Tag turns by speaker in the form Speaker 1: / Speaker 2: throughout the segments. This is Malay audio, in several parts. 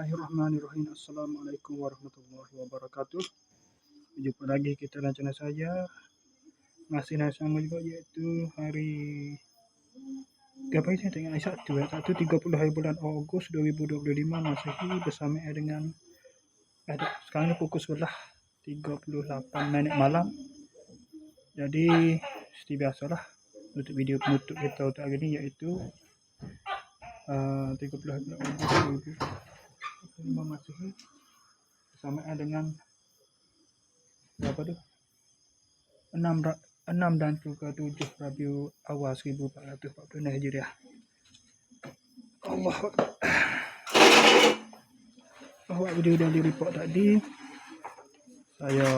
Speaker 1: Bismillahirrahmanirrahim. Assalamualaikum warahmatullahi wabarakatuh. Jumpa lagi kita channel saya. Masih yang sama juga iaitu hari apa saya tengok Sabtu ya. Sabtu 30 hari bulan Ogos 2025 Masehi bersama dengan ada sekarang ni pukul 11.38 minit malam. Jadi seperti biasalah untuk video penutup kita untuk hari ni iaitu uh, 30 hari bulan Ogos 2025 Masehi bersama dengan berapa tu? 6 6 dan juga 7 Rabiul Awal 1440 Hijriah. Allah Awak video dari report tadi. Saya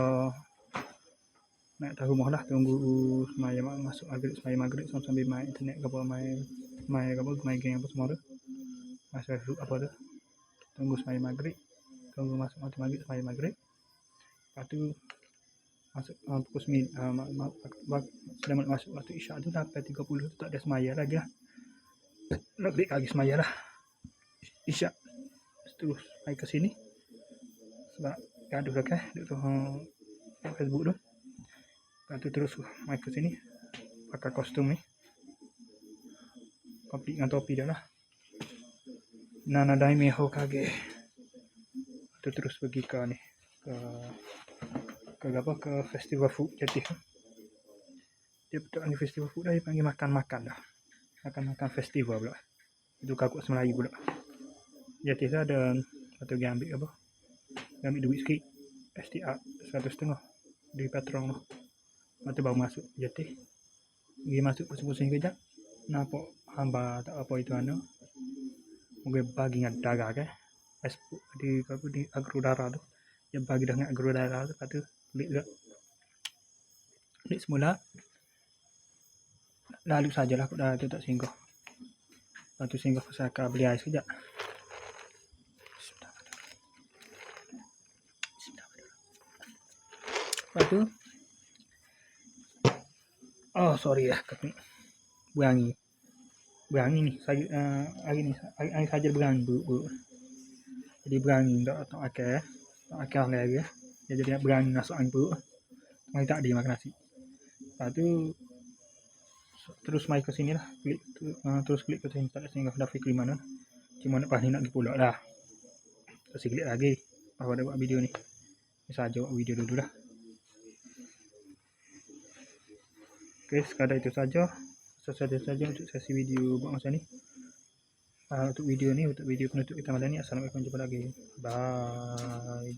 Speaker 1: nak tahu rumah lah tunggu semaya masuk maghrib semaya maghrib sambil main internet ke apa main main apa main game apa semua tu. Masuk apa tu tunggu semaya maghrib. Tunggu masuk maghrib semaya maghrib. Lepas tu masuk uh, pukul 9 uh, mak, mak, mak, sudah masuk. Waktu isyak tu sampai 30 tu tak ada semaya lagi lah. Balik lagi semaya lah. Isyak terus main ke sini. Sebab gaduh dah kan duduk tu uh, Facebook tu. Lepas tu terus main ke sini. Pakai kostum ni. Komplit dengan topi dah lah Nana Daime Hokage tu terus pergi ke ni. Ke ke apa ke festival food jadi dia betul ni festival food dah dia panggil makan-makan dah makan-makan festival pula. Itu kakuk semelayu pula. Jadi saya ada satu dia ambil apa? Dia ambil duit sikit. STR satu setengah. Di patron tu. Lepas tu baru masuk jadi dia masuk pusing-pusing kejap. Nampak hamba tak apa itu anu mungkin bagi dengan darah ke? Di apa di agro darah tu. Yang bagi dengan agro darah tu lepas tu klik juga. Klik semula. Lalu sajalah aku dah tu tak singgah. Lepas tu singgah pasal akal beli air sekejap. Lepas tu. Oh sorry ya kami berangi berangi ni saya uh, hari ni hari, hari saja berangi bu. jadi berangi tak tak akal tak akal lagi ya dia jadi berani masuk angin perut Mai tak dia makan nasi. Lepas tu terus mai ke sini lah. Klik tu, uh, terus klik ke sini. Tak ada singgah dah fikir mana. Cuma nak pahli nak pergi pulak lah. Terus klik lagi. Baru ada buat video ni. Ni saja buat video dulu lah. Ok sekadar itu saja sesuatu saja untuk sesi video buat masa ni. Uh, untuk video ni untuk video penutup kita malam ni. Assalamualaikum jumpa lagi. Bye.